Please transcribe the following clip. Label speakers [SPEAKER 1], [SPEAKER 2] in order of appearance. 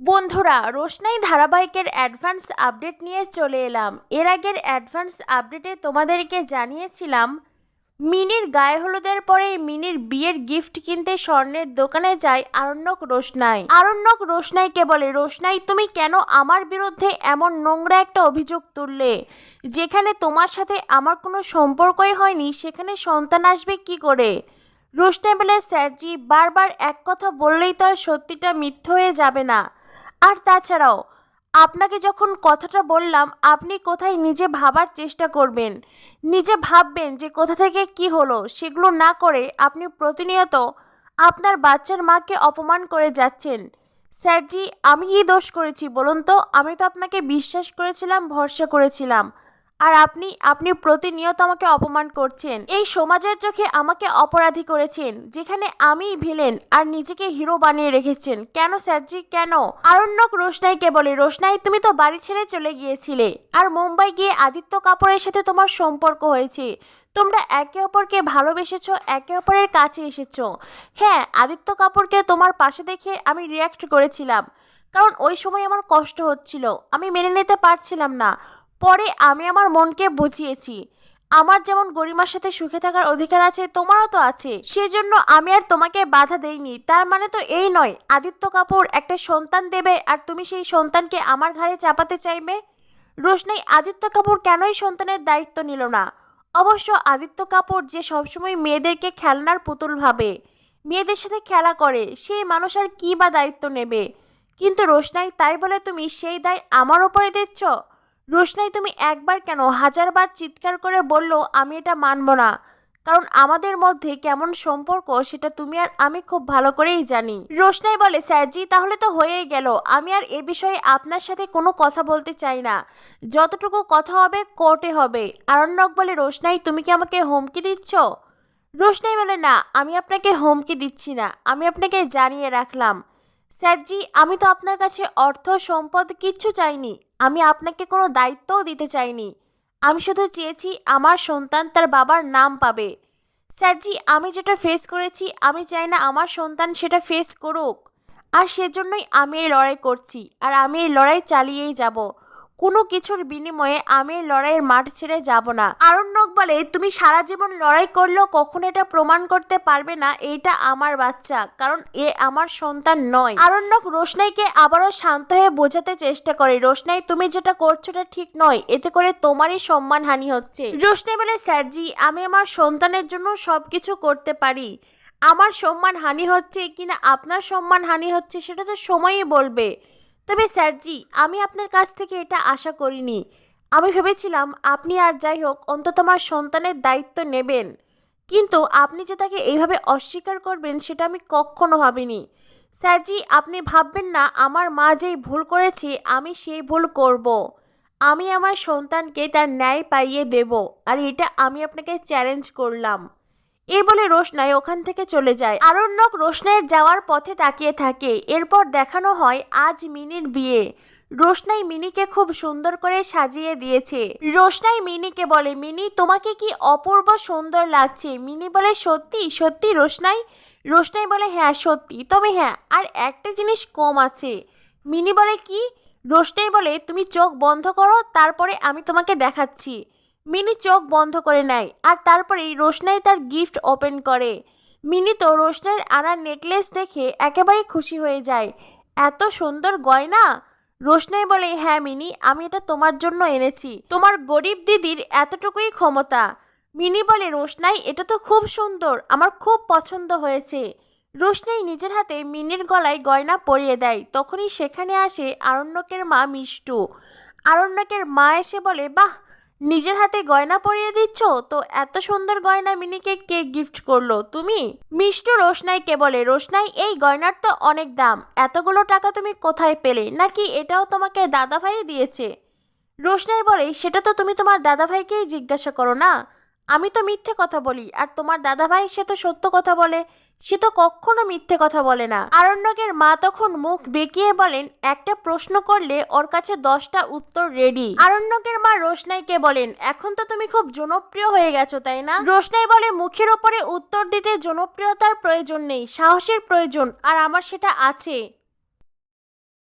[SPEAKER 1] বন্ধুরা, রোশনাই ধারাবাহিকের advance update নিয়ে চলে এলাম। এর আগের অ্যাডভান্স আপডেটে তোমাদেরকে জানিয়েছিলাম, মিনির গায়ে হলুদের পরে মিনির বিয়ের গিফট কিনতে স্বর্ণের দোকানে যায় আরণ্যক রোশনাই। আরণ্যক রোশনাইকে বলে, রোশনাই, তুমি কেন আমার বিরুদ্ধে এমন নোংরা একটা অভিযোগ তুললে? যেখানে তোমার সাথে আমার কোনো সম্পর্কই হয়নি, সেখানে সন্তান আসবে কি করে? রোশনাই বলে, স্যারজি, বারবার এক কথা বললেই তো আর সত্যিটা মিথ্যে হয়ে যাবে না। আর তাছাড়াও, আপনাকে যখন কথাটা বললাম, আপনি কোথায় নিজে ভাবার চেষ্টা করবেন? নিজে ভাববেন যে কোথা থেকে কি হলো, সেগুলো না করে আপনি প্রতিনিয়ত আপনার বাচ্চার মাকে অপমান করে যাচ্ছেন। স্যারজি, আমি কি দোষ করেছি, বলুন তো? আমি তো আপনাকে বিশ্বাস করেছিলাম, ভরসা করেছিলাম। আর আপনি আপনি প্রতিনিয়ত আমাকে অপমান করছেন। এই সমাজের চোখে আমাকে অপরাধী করেছেন, যেখানে আমিই ভিলেন আর নিজেকে হিরো বানিয়ে রেখেছেন। কেন, স্যারজি, কেন? আরণ্যক রোশনাইকে বলে? রোশনাই, তুমি তো বাড়ি ছেড়ে চলে গিয়েছিলে। আর মুম্বাই গিয়ে আদিত্য কাপুরের সাথে তোমার সম্পর্ক হয়েছে। তোমরা একে অপরকে ভালোবেসেছো, একে অপরের কাছে এসেছ। হ্যাঁ আদিত্য কাপুরকে তোমার পাশে দেখে আমি রিয়াক্ট করেছিলাম। কারণ ওই সময় আমার কষ্ট হচ্ছিল। আমি মেনে নিতে পারছিলাম না। পরে আমি আমার মনকে বুঝিয়েছি। আমার যেমন গরিমার সাথে সুখে থাকার অধিকার আছে, তোমারও তো আছে। সেজন্য আমি আর তোমাকে বাধা দেইনি। তার মানে তো এই নয়, আদিত্য কাপুর একটা সন্তান দেবে আর তুমি সেই সন্তানকে আমার ঘাড়ে চাপাতে চাইবে? রোশনাই, আদিত্য কাপুর কেনই সন্তানের দায়িত্ব নিল না? অবশ্য আদিত্য কাপুর যে সবসময় মেয়েদেরকে খেলনার পুতুল ভাবে, মেয়েদের সাথে খেলা করে, সেই মানুষ আর কী বা দায়িত্ব নেবে? কিন্তু রোশনাই তাই বলে তুমি সেই দায় আমার ওপরে দিচ্ছ? রোশনাই তুমি একবার কেন হাজারবার চিৎকার করে বলল, আমি এটা মানব না। কারণ আমাদের মধ্যে কেমন সম্পর্ক সেটা তুমি আর আমি খুব ভালো করেই জানি। রোশনাই বলে স্যারজি তাহলে তো হয়েই গেল। আমি আর এ বিষয়ে আপনার সাথে কোনো কথা বলতে চাই না। যতটুকু কথা হবে, কোর্টে হবে। আরণ্যক বলে, রোশনাই, তুমি কি আমাকে হুমকি দিচ্ছ? রোশনাই বলে, না, আমি আপনাকে হুমকি দিচ্ছি না। আমি আপনাকে জানিয়ে রাখলাম। স্যারজি আমি তো আপনার কাছে অর্থ, সম্পদ কিচ্ছু চাইনি। আমি আপনাকে কোনো দায়িত্বও দিতে চাইনি। আমি শুধু চেয়েছি আমার সন্তান তার বাবার নাম পাবে। স্যারজি আমি যেটা ফেস করেছি, আমি চাই না আমার সন্তান সেটা ফেস করুক। আর সেজন্যই আমি এই লড়াই করছি, আর আমি এই লড়াই চালিয়েই যাব। কোনো কিছুর বিনিময়ে আমি লড়াইয়ের মাঠ ছেড়ে যাব না। আরণ্যক বলে, তুমি সারা জীবন লড়াই করলেও কখনো এটা প্রমাণ করতে পারবে না এইটা আমার বাচ্চা, কারণ এ আমার সন্তান নয়। আরণ্যক রোশনাইকে আবারও শান্ত হয়ে বোঝাতে চেষ্টা করে, রোশনাই, তুমি যেটা করছ এটা ঠিক নয়, এতে করে তোমারই সম্মানহানি হচ্ছে। রোশনাই বলে স্যারজি আমি আমার সন্তানের জন্য সবকিছু করতে পারি। আমার সম্মান হানি হচ্ছে কিনা, আপনার সম্মান হানি হচ্ছে, সেটা তো সময়ই বলবে। তবে স্যারজি আমি আপনার কাছ থেকে এটা আশা করিনি। আমি ভেবেছিলাম আপনি আর যাই হোক, অন্তত আমার সন্তানের দায়িত্ব নেবেন। কিন্তু আপনি যে তাকে এইভাবে অস্বীকার করবেন, সেটা আমি কখনো ভাবিনি। স্যারজি আপনি ভাববেন না, আমার মা যেই ভুল করেছে, আমি সেই ভুল করব। আমি আমার সন্তানকে তার ন্যায় পাইয়ে দেব, আর এটা আমি আপনাকে চ্যালেঞ্জ করলাম। এই বলে রোশনাই ওখান থেকে চলে যায়। আরণ্যক রোশনাইয়ের যাওয়ার পথে তাকিয়ে থাকে। এরপর দেখানো হয় আজ মিনির বিয়ে। রোশনাই মিনিকে খুব সুন্দর করে সাজিয়ে দিয়েছে। রোশনাই মিনিকে বলে, মিনি, তোমাকে কি অপূর্ব সুন্দর লাগছে? মিনি বলে, সত্যি? সত্যি রোশনাই? রোশনাই বলে হ্যাঁ সত্যি। তবে হ্যাঁ আর একটা জিনিস কম আছে। মিনি বলে, কি? রোশনাই বলে, তুমি চোখ বন্ধ করো, তারপরে আমি তোমাকে দেখাচ্ছি। মিনি চোখ বন্ধ করে নেয় আর তারপরেই রোশনাই তার গিফট ওপেন করে। মিনি তো রোশনাইয়ের আনার নেকলেস দেখে একেবারেই খুশি হয়ে যায়। এত সুন্দর গয়না! রোশনাই বলে হ্যাঁ মিনি, আমি এটা তোমার জন্য এনেছি। তোমার গরিব দিদির এতটুকুই ক্ষমতা। মিনি বলে, রোশনাই, এটা তো খুব সুন্দর, আমার খুব পছন্দ হয়েছে। রোশনাই নিজের হাতে মিনির গলায় গয়না পরিয়ে দেয়। তখনই সেখানে আসে আরণ্যকের মা মিষ্টু। আরণ্যকের মা এসে বলে, বাহ নিজের হাতে গয়না পরিয়ে দিচ্ছ? তো এত সুন্দর গয়না মিনিকে কে গিফট করল? তুমি? মিষ্টু রোশনাইকে বলে, রোশনাই, এই গয়নার তো অনেক দাম। এতগুলো টাকা তুমি কোথায় পেলে? নাকি এটাও তোমাকে দাদাভাই দিয়েছে? রোশনাই বলে, সেটা তো তুমি তোমার দাদাভাইকেই জিজ্ঞাসা করো না। আমি তো মিথ্যে কথা বলি, আর তোমার দাদাভাই সে তো সত্য কথা বলে। সে তো কখনো মিথ্যে কথা বলে না। আরণ্যকের মা তখন মুখ বেঁকিয়ে বলেন, একটা প্রশ্ন করলে ওর কাছে দশটা উত্তর রেডি আরণ্যকের মা রোশনাইকে বলেন, এখন তো তুমি খুব জনপ্রিয় হয়ে গেছো, তাই না? রোশনাই বলে, মুখের ওপরে উত্তর দিতে জনপ্রিয়তার প্রয়োজন নেই, সাহসের প্রয়োজন, আর আমার সেটা আছে।